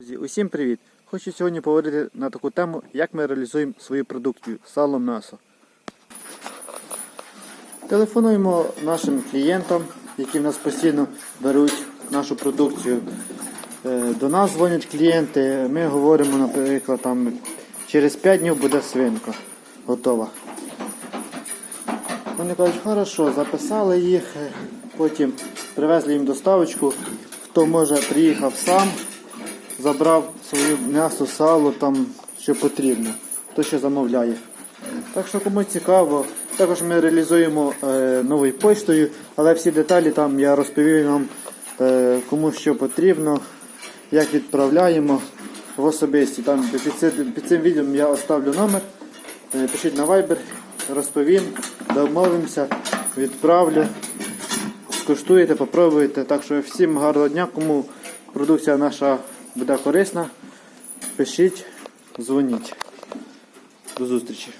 Друзі, усім привіт! Хочу сьогодні поговорити на таку тему, як ми реалізуємо свою продукцію сало м'ясо. Телефонуємо нашим клієнтам, які в нас постійно беруть нашу продукцію. Е, До нас дзвонять клієнти, ми говоримо, наприклад, там, через 5 днів буде свинка готова. Вони кажуть, хорошо, записали їх, потім привезли їм доставочку. Хто може приїхав сам, забрав своє м'ясо, сало, там, що потрібно, хто що замовляє. Так що комусь цікаво. Також ми реалізуємо е, новою поштою, але всі деталі там я розповім вам, е, кому що потрібно, як відправляємо в особисті. Там під, цим- під цим відео я оставлю номер. Е, Пишіть на Viber, розповім, домовимося, відправлю. Скуштуєте, попробуєте. Так що всім гарного дня, кому продукція наша буде корисна, пишіть, дзвоніть. До зустрічі.